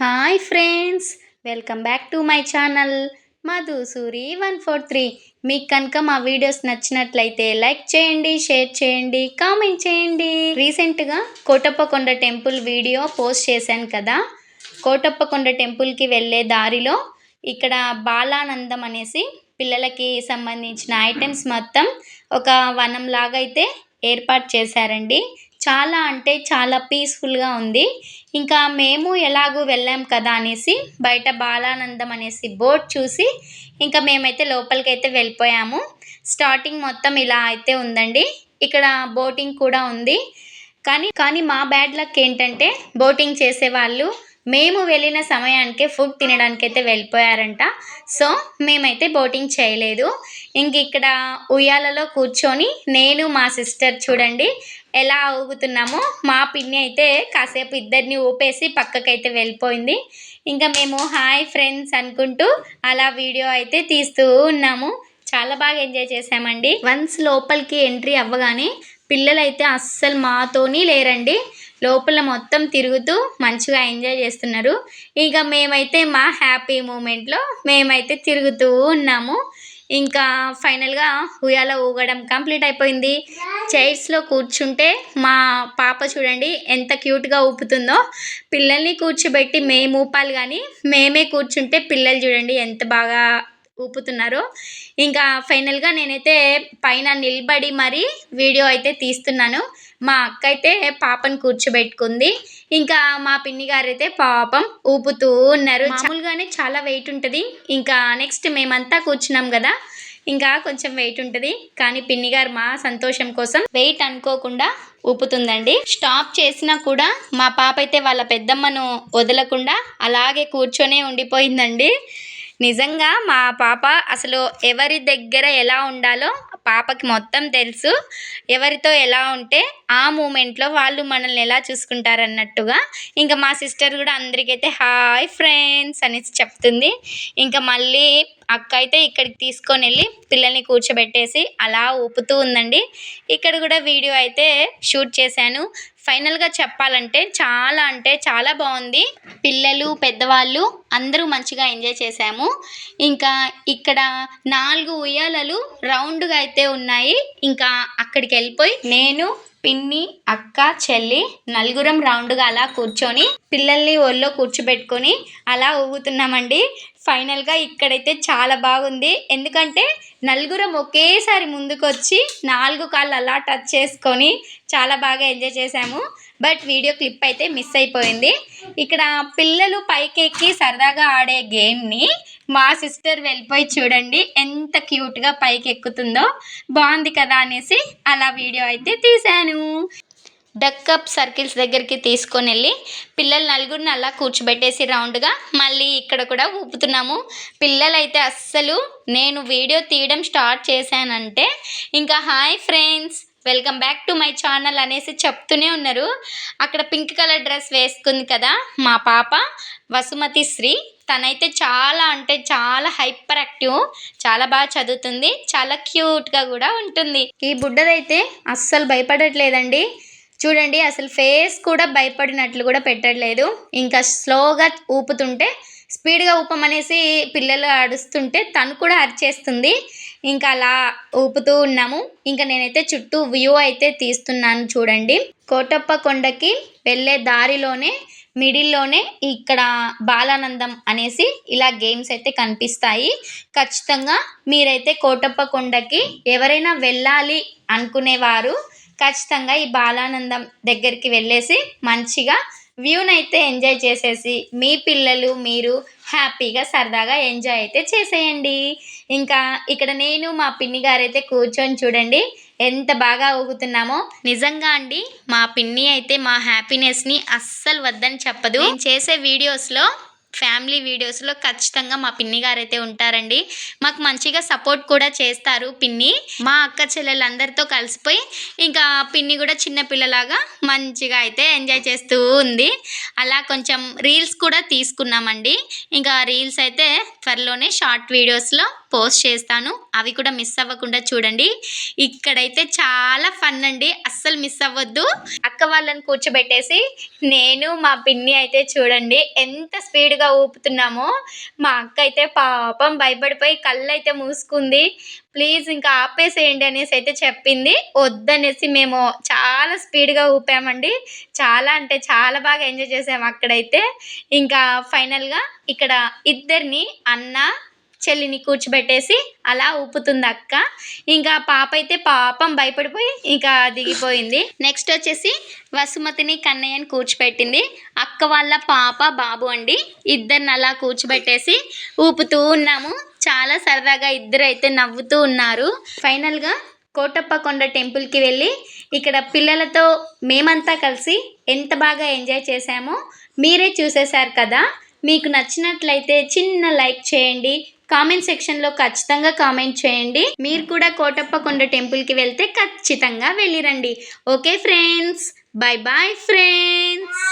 Hi friends welcome back to my channel Madhusuri one four three మీకు కనుక మా videos నచ్చినట్లయితే లైక్ చేయండి షేర్ చేయండి కామెంట్ చేయండి. రీసెంట్గా కోటప్పకొండ టెంపుల్ వీడియో పోస్ట్ చేశాను కదా. కోటప్పకొండ టెంపుల్కి వెళ్ళే దారిలో ఇక్కడ బాలానందం అనేసి పిల్లలకి సంబంధించిన ఐటమ్స్ మొత్తం ఒక వనం లాగా అయితే ఏర్పాటు చేశారండి. చాలా అంటే చాలా పీస్ఫుల్గా ఉంది. ఇంకా మేము ఎలాగూ వెళ్ళాం కదా అనేసి బయట బాలానందం అనేసి బోర్డ్ చూసి ఇంకా మేమైతే లోపలికి అయితే వెళ్ళిపోయాము. స్టార్టింగ్ మొత్తం ఇలా అయితే ఉందండి. ఇక్కడ బోటింగ్ కూడా ఉంది. కానీ కానీ మా బ్యాడ్ లక్ ఏంటంటే బోటింగ్ చేసేవాళ్ళు మేము వెళ్ళిన సమయానికే ఫుడ్ తినడానికి అయితే వెళ్ళిపోయారంట. సో మేమైతే బోటింగ్ చేయలేదు. ఇంక ఇక్కడ ఉయ్యాలలో కూర్చొని నేను మా సిస్టర్ చూడండి ఎలా ఊగుతున్నామో మా పిన్ని అయితే కాసేపు ఇద్దరిని ఊపేసి పక్కకైతే వెళ్ళిపోయింది. ఇంకా మేము హాయ్ ఫ్రెండ్స్ అనుకుంటూ అలా వీడియో అయితే తీస్తూ ఉన్నాము. చాలా బాగా ఎంజాయ్ చేసామండి వన్స్ లోపలికి ఎంట్రీ అవ్వగానే పిల్లలైతే అస్సలు మాతోని లేరండి. లోపల మొత్తం తిరుగుతూ మంచిగా ఎంజాయ్ చేస్తున్నారు. ఇక మేమైతే మా హ్యాపీ మూమెంట్లో మేమైతే తిరుగుతూ ఉన్నాము. ఇంకా ఫైనల్గా ఉయ్యాల ఊగడం కంప్లీట్ అయిపోయింది. చైర్స్లో కూర్చుంటే మా పాప చూడండి ఎంత క్యూట్గా ఊపుతుందో. పిల్లల్ని కూర్చోబెట్టి మేము ఊపాలి కానీ మేమే కూర్చుంటే పిల్లలు చూడండి ఎంత బాగా ఊపుతున్నారు. ఇంకా ఫైనల్గా నేనైతే పైన నిలబడి మరి వీడియో అయితే తీస్తున్నాను. మా అక్క అయితే పాపను కూర్చోబెట్టుకుంది. ఇంకా మా పిన్ని గారు అయితే పాపం ఊపుతూ ఉన్నారు. మామూలుగానే చాలా వెయిట్ ఉంటుంది. ఇంకా నెక్స్ట్ మేమంతా కూర్చున్నాం కదా. ఇంకా కొంచెం వెయిట్ ఉంటుంది. కానీ పిన్ని గారు మా సంతోషం కోసం వెయిట్ అనుకోకుండా ఊపుతుందండి. స్టాప్ చేసినా కూడా మా పాప అయితే వాళ్ళ పెద్దమ్మను వదలకుండా అలాగే కూర్చొనే ఉండిపోయిందండి. నిజంగా మా పాప అసలు ఎవరి దగ్గర ఎలా ఉండాలో పాపకి మొత్తం తెలుసు. ఎవరితో ఎలా ఉంటే ఆ మూమెంట్లో వాళ్ళు మనల్ని ఎలా చూసుకుంటారన్నట్టుగా ఇంకా మా సిస్టర్ కూడా అందరికైతే హాయ్ ఫ్రెండ్స్ అనేసి చెప్తుంది. ఇంకా మళ్ళీ అక్క అయితే ఇక్కడికి తీసుకొని వెళ్ళి పిల్లల్ని కూర్చోబెట్టేసి అలా ఊపుతూ ఉందండి. ఇక్కడ కూడా వీడియో అయితే షూట్ చేశాను. ఫైనల్గా చెప్పాలంటే చాలా అంటే చాలా బాగుంది. పిల్లలు పెద్దవాళ్ళు అందరూ మంచిగా ఎంజాయ్ చేశాము. ఇంకా ఇక్కడ నాలుగు ఉయ్యాలలు రౌండ్గా అయితే ఉన్నాయి. ఇంకా అక్కడికి వెళ్ళిపోయి నేను పిన్ని అక్క చెల్లి నలుగురం రౌండ్గా అలా కూర్చొని పిల్లల్ని ఒళ్ళో కూర్చోబెట్టుకొని అలా ఊగుతున్నామండి. ఫైనల్గా ఇక్కడైతే చాలా బాగుంది. ఎందుకంటే నలుగురం ఒకేసారి ముందుకొచ్చి నాలుగు కాళ్ళు అలా టచ్ చేసుకొని చాలా బాగా ఎంజాయ్ చేశాము. బట్ వీడియో క్లిప్ అయితే మిస్ అయిపోయింది. ఇక్కడ పిల్లలు పైకెక్కి సరదాగా ఆడే గేమ్ని మా సిస్టర్ వెళ్ళిపోయి చూడండి ఎంత క్యూట్గా పైకి ఎక్కుతుందో బాగుంది కదా అనేసి అలా వీడియో అయితే తీశాను. డక్కప్ సర్కిల్స్ దగ్గరికి తీసుకొని వెళ్ళి పిల్లలు నలుగురిని అలా కూర్చోబెట్టేసి రౌండ్గా మళ్ళీ ఇక్కడ కూడా ఊపుతున్నాము. పిల్లలైతే అస్సలు నేను వీడియో తీయడం స్టార్ట్ చేశానంటే ఇంకా hi friends welcome back to my channel అనేసి చెప్తూనే ఉన్నారు. అక్కడ పింక్ కలర్ డ్రెస్ వేసుకుంది కదా మా పాప వసుమతి శ్రీ. తనైతే చాలా అంటే చాలా హైపర్ యాక్టివ్ చాలా బాగా చదువుతుంది చాలా క్యూట్గా కూడా ఉంటుంది. ఈ బుడ్డదైతే అస్సలు భయపడట్లేదండి. చూడండి అసలు ఫేస్ కూడా భయపడినట్లు కూడా పెట్టట్లేదు. ఇంకా స్లోగా ఊపుతుంటే స్పీడ్గా ఊపమనేసి పిల్లలు అడుస్తుంటే తను కూడా అరిచేస్తుంది. ఇంకా అలా ఊపుతూ ఉన్నాము. ఇంకా నేనైతే చుట్టూ వ్యూ అయితే తీస్తున్నాను చూడండి. కోటప్ప కొండకి వెళ్ళే దారిలోనే మిడిల్లోనే ఇక్కడ బాలానందం అనేసి ఇలా గేమ్స్ అయితే కనిపిస్తాయి. ఖచ్చితంగా మీరైతే కోటప్ప కొండకి ఎవరైనా వెళ్ళాలి అనుకునేవారు ఖచ్చితంగా ఈ బాలానందం దగ్గరికి వెళ్ళేసి మంచిగా వ్యూనైతే ఎంజాయ్ చేసేసి మీ పిల్లలు మీరు హ్యాపీగా సరదాగా ఎంజాయ్ అయితే చేసేయండి. ఇంకా ఇక్కడ నేను మా పిన్ని గారైతే కూర్చొని చూడండి ఎంత బాగా ఊగుతున్నామో. నిజంగా అండి మా పిన్ని అయితే మా హ్యాపీనెస్ని అస్సలు వద్దని చెప్పదు. నేను చేసే వీడియోస్లో ఫ్యామిలీ వీడియోస్లో ఖచ్చితంగా మా పిన్ని గారు అయితే ఉంటారండి. మాకు మంచిగా సపోర్ట్ కూడా చేస్తారు పిన్ని. మా అక్క చెల్లెలందరితో కలిసిపోయి ఇంకా పిన్ని కూడా చిన్నపిల్లలాగా మంచిగా అయితే ఎంజాయ్ చేస్తూ ఉంది. అలా కొంచెం రీల్స్ కూడా తీసుకున్నామండి. ఇంకా రీల్స్ అయితే త్వరలోనే షార్ట్ వీడియోస్లో పోస్ట్ చేస్తాను. అవి కూడా మిస్ అవ్వకుండా చూడండి. ఇక్కడైతే చాలా ఫన్ అండి. అస్సలు మిస్ అవ్వద్దు. అక్క వాళ్ళని కూర్చోబెట్టేసి నేను మా పిన్ని అయితే చూడండి ఎంత స్పీడ్గా ఊపుతున్నామో. మా అక్క అయితే పాపం భయపడిపోయి కళ్ళు అయితే మూసుకుంది. ప్లీజ్ ఇంకా ఆపేసేయండి అనేసి అయితే చెప్పింది. వద్దనేసి మేము చాలా స్పీడ్గా ఊపామండి. చాలా అంటే చాలా బాగా ఎంజాయ్ చేసాము అక్కడైతే. ఇంకా ఫైనల్గా ఇక్కడ ఇద్దరిని అన్న చెల్లిని కూర్చోబెట్టేసి అలా ఊపుతుంది అక్క. ఇంకా పాప అయితే పాపం భయపడిపోయి ఇంకా దిగిపోయింది. నెక్స్ట్ వచ్చేసి వసుమతిని కన్నయ్యని కూర్చోబెట్టింది. అక్క వాళ్ళ పాప బాబు అండి. ఇద్దరిని అలా కూర్చోబెట్టేసి ఊపుతూ ఉన్నాము. చాలా సరదాగా ఇద్దరు అయితే నవ్వుతూ ఉన్నారు. ఫైనల్గా కోటప్పకొండ టెంపుల్కి వెళ్ళి ఇక్కడ పిల్లలతో మేమంతా కలిసి ఎంత బాగా ఎంజాయ్ చేశామో మీరే చూసేశారు కదా. మీకు నచ్చినట్లయితే చిన్న లైక్ చేయండి. కామెంట్ సెక్షన్లో ఖచ్చితంగా కామెంట్ చేయండి. మీరు కూడా కోటప్పకొండ టెంపుల్కి వెళ్తే ఖచ్చితంగా వెళ్ళిరండి. Okay friends. Bye bye friends.